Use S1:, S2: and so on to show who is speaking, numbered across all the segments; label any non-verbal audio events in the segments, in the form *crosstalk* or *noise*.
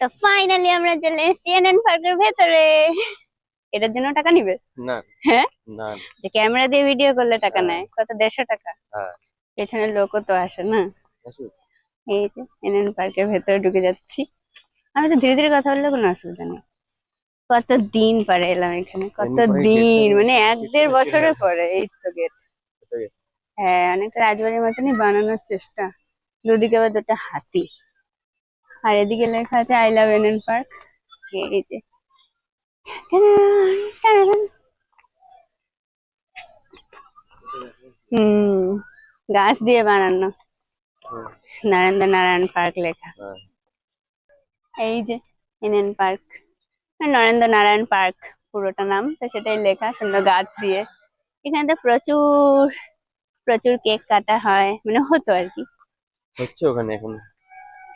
S1: তো ফাইনালি আমরা চলে এসেছি এনএন পার্কের ভেতরে। এটার জন্য টাকা নিবে?
S2: না।
S1: হ্যাঁ?
S2: না।
S1: যে ক্যামেরা দিয়ে ভিডিও করলে টাকা নেয় কত দেড়শো টাকা?
S2: হ্যাঁ।
S1: পেছনে লোকও তো আসে না। এই যে এনএন পার্কের ভেতরে ঢুকে যাচ্ছি। আমি তো ধীরে ধীরে কথা বললে কোনো অসুবিধা নেই। কত দিন পরে এলাম এখানে কত দিন মানে এক দেড় বছরের পরে এই তো গেট। হ্যাঁ অনেকটা রাজবাড়ির মতনই বানানোর চেষ্টা। দুদিকে আবার দুটো হাতি। আর এদিকে লেখা আছে আই লাভ এনএন পার্ক এই যে। হুম, গাছ দিয়ে বানানো। নরেন্দ্র নারায়ণ পার্ক লেখা। এই যে NN park Narendra Narayan park, পুরোটা নাম তো সেটাই লেখা, সুন্দর গাছ দিয়ে। এখানে তো প্রচুর প্রচুর কেক কাটা হয় মানে হতো আর কি।
S2: হচ্ছে ওখানে এখন।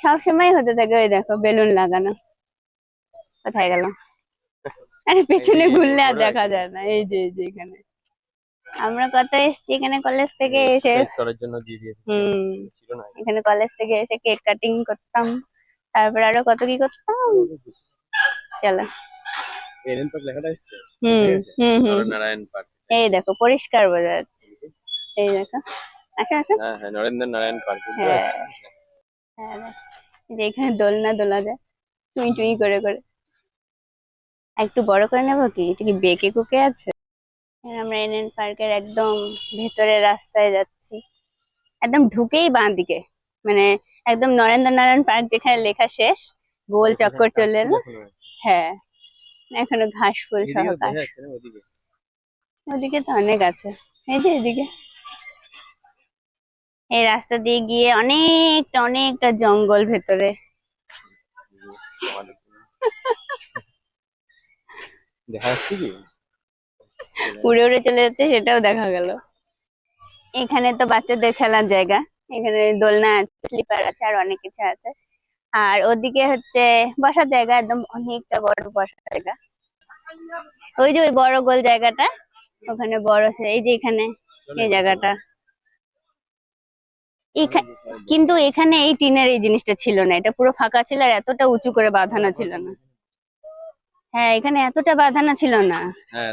S1: সব সময় হতে থাকে ওই দেখো বেলুন লাগানো। কোথায় গেল? আরে পেছনে ঘুরলে আর দেখা যায় না এই যে এই যে এখানে। আমরা কত এসেছি এখানে কলেজ থেকে এসে।
S2: করার জন্য দিয়ে দিয়েছে।
S1: হুম। এখানে কলেজ থেকে এসে কেক কাটিং করতাম। তারপর আরও কত কি করতাম? চলো।
S2: এনএন পার্ক লেখাটা এসছে?
S1: হুম
S2: ঠিক আছে।
S1: হুম হুম।
S2: নারায়ণ পার্ক।
S1: এই দেখো পরিষ্কার বোঝা যাচ্ছে। এই দেখো। আসো আসো।
S2: হ্যাঁ হ্যাঁ নরেন্দ্র নারায়ণ পার্ক।
S1: হ্যাঁ। হ্যাঁ দেখ। যে এখানে দোলনা দোলা যায়। টুই টুই করে করে। একটু বড় করে নেব কি? এটা কি বেঁকে কুকে আছে? হ্যাঁ, আমরা এনএন পার্কের একদম ভেতরের রাস্তায় যাচ্ছি। একদম ঢুকেই বাঁ দিকে। মানে একদম নরেন্দ্র নারায়ণ পার্ক যেখানে লেখা শেষ গোল চক্কর চললে না হ্যাঁ। এখনও ঘাস ফুল সহ কাশ ওদিকে তো অনেক আছে। এই যে এদিকে। এই রাস্তা দিয়ে গিয়ে অনেকটা অনেকটা জঙ্গল ভেতরে।
S2: দেখা যাচ্ছে কি?
S1: উড়ে উড়ে চলে যাচ্ছে সেটাও দেখা গেল। এখানে তো বাচ্চাদের খেলার জায়গা। এখানে দোলনা আছে স্লিপার আছে আর অনেক কিছু আছে। আর ওদিকে হচ্ছে বসার জায়গা একদম অনেকটা বড় বসার জায়গা। ওই যে ওই বড় গোল জায়গাটা ওখানে বড় এই যে এখানে এই জায়গাটা। কিন্তু এখানে এই টিনের এই জিনিসটা ছিল না। এটা পুরো ফাঁকা ছিল আর এতটা উঁচু করে বাঁধানো ছিল না। হ্যাঁ এখানে এতটা বাঁধানো ছিল না।
S2: হ্যাঁ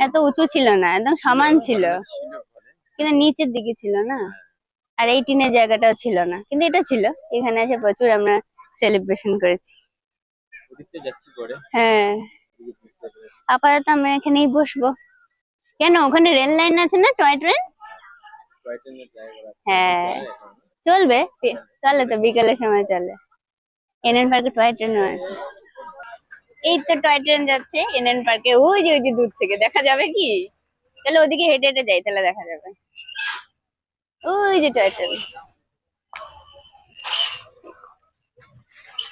S1: এত উঁচু ছিল না একদম সমান ছিল। কিন্তু নিচের দিকে ছিল না। আর এই টিনের জায়গাটাও ছিল না। কিন্তু এটা ছিল। এখানে এসে প্রচুর আমরা সেলিব্রেশন করেছি। হ্যাঁ। আপাতত আমরা এখানেই বসবো। কেন ওখানে রেল লাইন আছে না টয় ট্রেন হ্যাঁ। চলবে। চলে তো, বিকেলের সময় চলে। এনএন পার্কে টয় ট্রেনও আছে। এই তো টয় ট্রেন যাচ্ছে এনএন পার্কে ওই যে ওই যে দূর থেকে। দেখা যাবে কি? তাহলে ওদিকে হেঁটে হেঁটে যাই, তাহলে দেখা যাবে। ওই যে টয় ট্রেন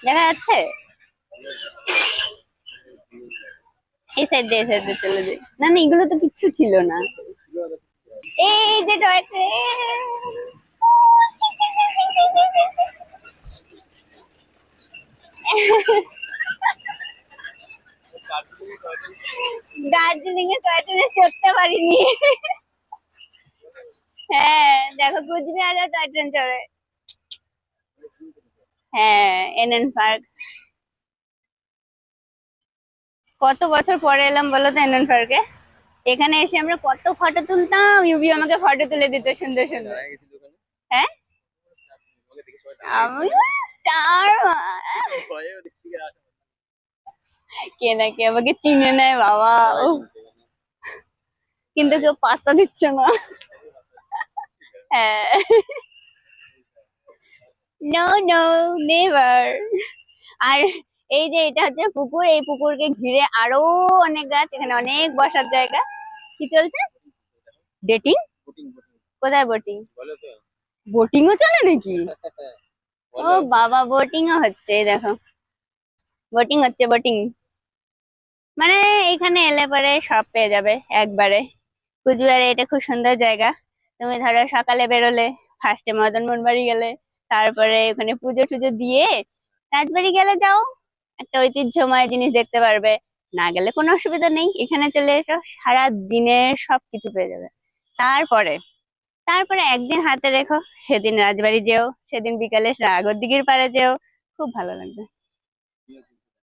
S1: দেখা যাচ্ছে? এই সাইড দিয়ে, এই সাইড দিয়ে চলে যাই। না না, এগুলো তো কিচ্ছু ছিল না। এই যে টয় ট্রেন দার্জিলিং এ টয় ট্রেনে চড়তে পারিনি হ্যাঁ দেখো কুচবিহারে টয় ট্রেন চড়ে হ্যাঁ এনএন পার্ক কত বছর পরে এলাম বলো তো এনএন পার্কে এখানে এসে আমরা কত ফটো তুলতাম? ইউবি আমাকে ফটো তুলে দিত সুন্দর সুন্দর। হ্যাঁ? আমি স্টার কে না কে আমাকে চিনে নেয় বাবা। কিন্তু কেউ পাত্তা দিচ্ছে না। হ্যাঁ। নো নো নেভার আর এই যে এটা হচ্ছে পুকুর এই পুকুরকে ঘিরে আরও অনেক গাছ এখানে অনেক বসার জায়গা। কি চলছে? ডেটিং কোথায় বোটিং বোটিংও চলে নাকি? *laughs* ও বাবা বোটিংও হচ্ছে দেখো। বোটিং হচ্ছে বোটিং মানে এখানে এলে পরে সব পেয়ে যাবে একবারে। কুচবিহারে এটা খুব সুন্দর জায়গা। তুমি ধরো সকালে বেরোলে ফার্স্টে মদন বাড়ি গেলে তারপরে ওখানে পুজো টুজো দিয়ে রাজবাড়ি গেলে যাও একটা ঐতিহ্যময় জিনিস দেখতে পারবে। না গেলে কোনো অসুবিধা নেই। এখানে চলে এসো, সারা দিনের সব কিছু পেয়ে যাবে। তারপরে তারপরে একদিন হাতে রেখো, সেদিন রাজবাড়ি যেও, সেদিন বিকালে সাগর দিঘির পাড়ে যেও, খুব ভালো লাগবে।